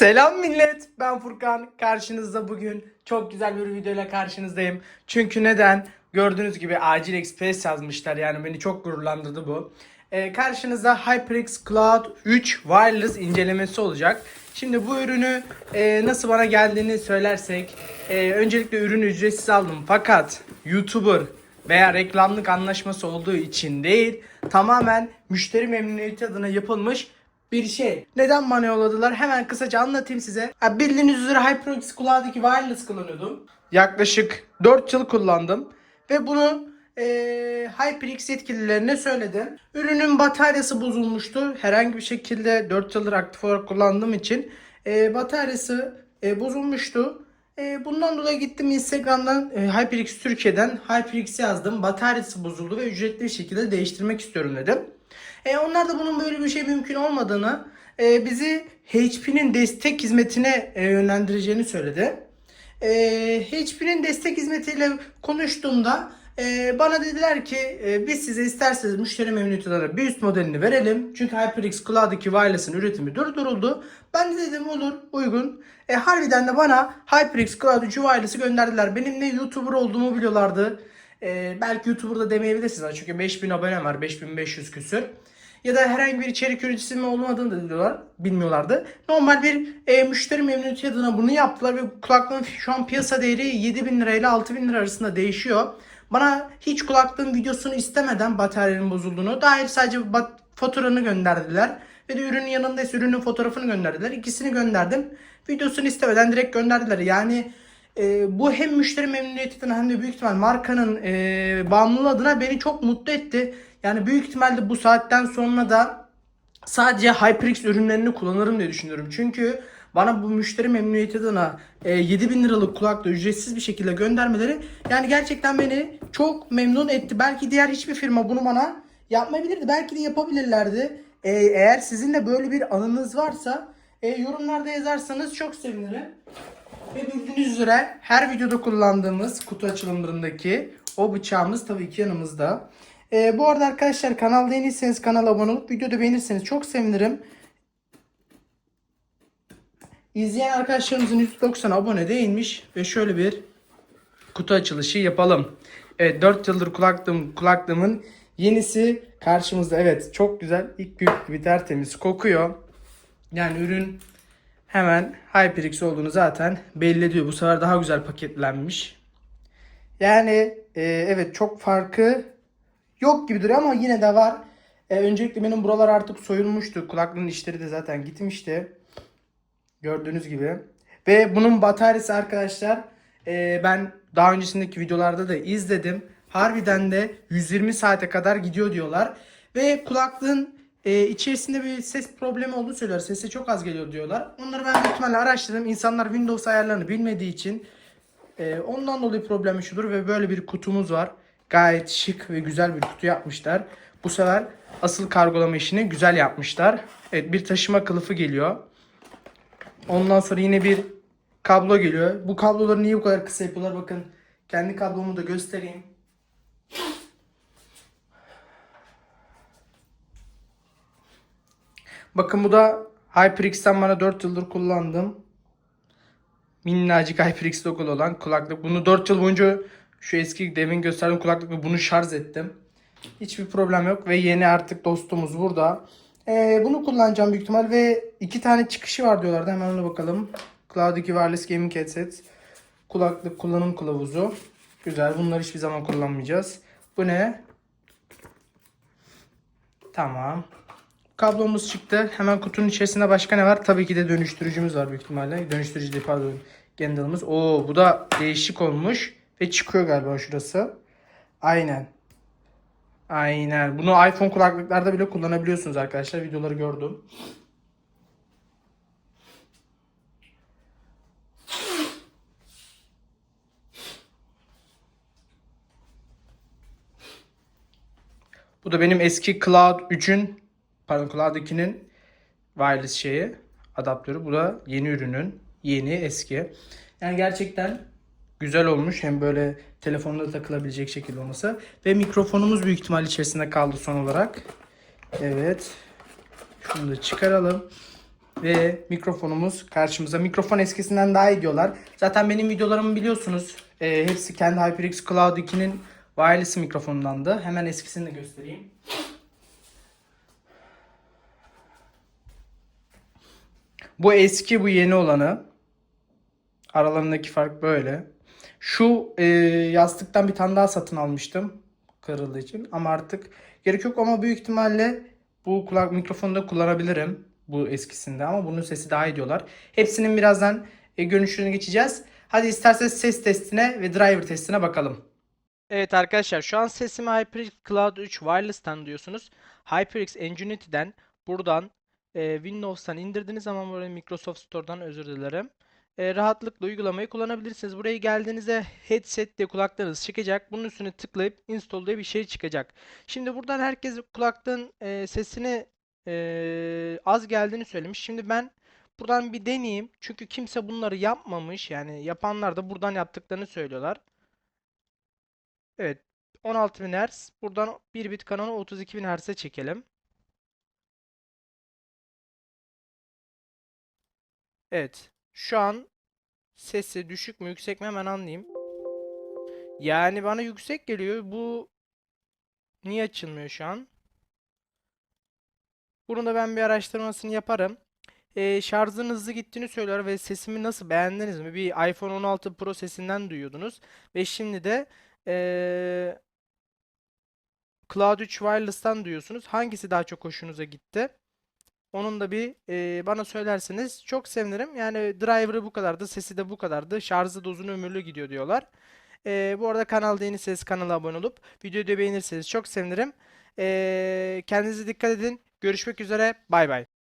Selam millet. Ben Furkan. Karşınızda bugün çok güzel bir videoyla karşınızdayım. Çünkü neden? Gördüğünüz gibi acil express yazmışlar. Yani beni çok gururlandırdı bu. Ee, karşınızda HyperX Cloud 3 Wireless incelemesi olacak. Şimdi bu ürünü e, nasıl bana geldiğini söylersek. e, öncelikle ürünü ücretsiz aldım. Fakat YouTuber veya reklamlık anlaşması olduğu için değil. Tamamen müşteri memnuniyeti adına yapılmış bir şey. Neden bana yolladılar? Hemen kısaca anlatayım size. Ha, bildiğiniz üzere HyperX Cloud'daki wireless kullanıyordum. Yaklaşık 4 yıl kullandım. Ve bunu e, HyperX yetkililerine söyledim. Ürünün bataryası bozulmuştu. Herhangi bir şekilde 4 yıldır aktif olarak kullandığım için e, bataryası e, bozulmuştu. E, bundan dolayı gittim Instagram'dan e, HyperX Türkiye'den HyperX yazdım. Bataryası bozuldu ve ücretli bir şekilde değiştirmek istiyorum dedim. E, onlar da bunun böyle bir şey mümkün olmadığını, e, bizi HP'nin destek hizmetine e, yönlendireceğini söyledi. E, HP'nin destek hizmetiyle konuştuğumda e, bana dediler ki e, biz size isterseniz müşteri memnuniyeti bir üst modelini verelim. Çünkü HyperX Cloud'daki wireless'ın üretimi durduruldu. Ben de dedim olur uygun. E, harbiden de bana HyperX Cloud 3 wireless'ı gönderdiler. Benim ne YouTuber olduğumu biliyorlardı. E, belki YouTuber'da demeyebilirsiniz çünkü 5000 abonem var 5500 küsür. Ya da herhangi bir içerik üreticisi mi olmadığını da diyorlar, bilmiyorlardı. Normal bir e, müşteri memnuniyeti adına bunu yaptılar ve kulaklığın şu an piyasa değeri 7000 lira ile 6000 lira arasında değişiyor. Bana hiç kulaklığın videosunu istemeden bataryanın bozulduğunu dair sadece faturanı gönderdiler. Ve de ürünün yanında ürünün fotoğrafını gönderdiler. İkisini gönderdim. Videosunu istemeden direkt gönderdiler. Yani e, bu hem müşteri memnuniyetinden hem de büyük ihtimal markanın e, bağımlılığı adına beni çok mutlu etti. Yani büyük ihtimalle bu saatten sonra da sadece HyperX ürünlerini kullanırım diye düşünüyorum. Çünkü bana bu müşteri memnuniyeti adına e, 7000 liralık kulaklığı ücretsiz bir şekilde göndermeleri yani gerçekten beni çok memnun etti. Belki diğer hiçbir firma bunu bana yapmayabilirdi. Belki de yapabilirlerdi. E, eğer sizin de böyle bir anınız varsa e, yorumlarda yazarsanız çok sevinirim. Ve bildiğiniz üzere her videoda kullandığımız kutu açılımlarındaki o bıçağımız tabii ki yanımızda. Ee, bu arada arkadaşlar kanalda yeniyseniz kanala abone olup videoda beğenirseniz çok sevinirim. İzleyen arkadaşlarımızın %90 abone değilmiş ve şöyle bir kutu açılışı yapalım. Evet 4 yıldır kulaklığım, kulaklığımın yenisi karşımızda. Evet çok güzel ilk büyük gibi tertemiz kokuyor. Yani ürün hemen HyperX olduğunu zaten belli ediyor. Bu sefer daha güzel paketlenmiş. Yani e, evet çok farkı yok gibi duruyor ama yine de var. E, öncelikle benim buralar artık soyulmuştu. Kulaklığın işleri de zaten gitmişti. Gördüğünüz gibi. Ve bunun bataryası arkadaşlar e, ben daha öncesindeki videolarda da izledim. Harbiden de 120 saate kadar gidiyor diyorlar. Ve kulaklığın e, içerisinde bir ses problemi olduğunu söylüyorlar. Sesi çok az geliyor diyorlar. Onları ben büyük ihtimalle araştırdım. İnsanlar Windows ayarlarını bilmediği için e, ondan dolayı problem şudur ve böyle bir kutumuz var. Gayet şık ve güzel bir kutu yapmışlar. Bu sefer asıl kargolama işini güzel yapmışlar. Evet bir taşıma kılıfı geliyor. Ondan sonra yine bir kablo geliyor. Bu kabloları niye bu kadar kısa yapıyorlar? Bakın kendi kablomu da göstereyim. Bakın bu da HyperX'ten bana 4 yıldır kullandım. Minnacık HyperX logolu olan kulaklık. Bunu 4 yıl boyunca şu eski demin gösterdiğim kulaklıkla bunu şarj ettim. Hiçbir problem yok ve yeni artık dostumuz burada. Ee, bunu kullanacağım büyük ihtimal ve iki tane çıkışı var diyorlardı. Hemen ona bakalım. Cloud 2 Wireless Gaming Headset. Kulaklık kullanım kılavuzu. Güzel. Bunları hiçbir zaman kullanmayacağız. Bu ne? Tamam. Kablomuz çıktı. Hemen kutunun içerisinde başka ne var? Tabii ki de dönüştürücümüz var büyük ihtimalle. Dönüştürücü değil pardon. Kendall'ımız. Oo bu da değişik olmuş. Ve çıkıyor galiba şurası. Aynen. Aynen. Bunu iPhone kulaklıklarda bile kullanabiliyorsunuz arkadaşlar. Videoları gördüm. Bu da benim eski Cloud 3'ün pardon Cloud 2'nin wireless şeyi adaptörü. Bu da yeni ürünün yeni eski. Yani gerçekten güzel olmuş. Hem böyle telefonda da takılabilecek şekilde olması. Ve mikrofonumuz büyük ihtimal içerisinde kaldı son olarak. Evet. Şunu da çıkaralım. Ve mikrofonumuz karşımıza. Mikrofon eskisinden daha iyi diyorlar. Zaten benim videolarımı biliyorsunuz. Ee, hepsi kendi HyperX Cloud 2'nin wireless mikrofonundandı. Hemen eskisini de göstereyim. Bu eski bu yeni olanı. Aralarındaki fark böyle. Şu e, yastıktan bir tane daha satın almıştım. Kırıldığı için. Ama artık gerek yok ama büyük ihtimalle bu kulak mikrofonu da kullanabilirim. Bu eskisinde ama bunun sesi daha iyi diyorlar. Hepsinin birazdan e, görünüşünü geçeceğiz. Hadi isterseniz ses testine ve driver testine bakalım. Evet arkadaşlar şu an sesimi HyperX Cloud 3 Wireless'tan duyuyorsunuz. HyperX Enginity'den buradan e, Windows'tan indirdiğiniz zaman böyle Microsoft Store'dan özür dilerim. E, rahatlıkla uygulamayı kullanabilirsiniz. Buraya geldiğinizde headset diye kulaklarınız çıkacak. Bunun üstüne tıklayıp install diye bir şey çıkacak. Şimdi buradan herkes kulaklığın e, sesini e, az geldiğini söylemiş. Şimdi ben buradan bir deneyeyim. Çünkü kimse bunları yapmamış. Yani yapanlar da buradan yaptıklarını söylüyorlar. Evet. 16.000 Hz. Buradan 1 bit kanalı 32.000 Hz'e çekelim. Evet. Şu an sesi düşük mü yüksek mi hemen anlayayım. Yani bana yüksek geliyor. Bu niye açılmıyor şu an? Bunu da ben bir araştırmasını yaparım. Ee, şarjın hızlı gittiğini söylüyor ve sesimi nasıl beğendiniz mi? Bir iPhone 16 Pro sesinden duyuyordunuz. Ve şimdi de ee, Cloud 3 Wireless'tan duyuyorsunuz. Hangisi daha çok hoşunuza gitti? Onun da bir e, bana söylerseniz çok sevinirim. Yani driver'ı bu kadardı, sesi de bu kadardı. Şarjı da uzun ömürlü gidiyor diyorlar. E, bu arada kanalda yeniyseniz kanala abone olup videoyu da beğenirseniz çok sevinirim. E, kendinize dikkat edin. Görüşmek üzere. Bay bay.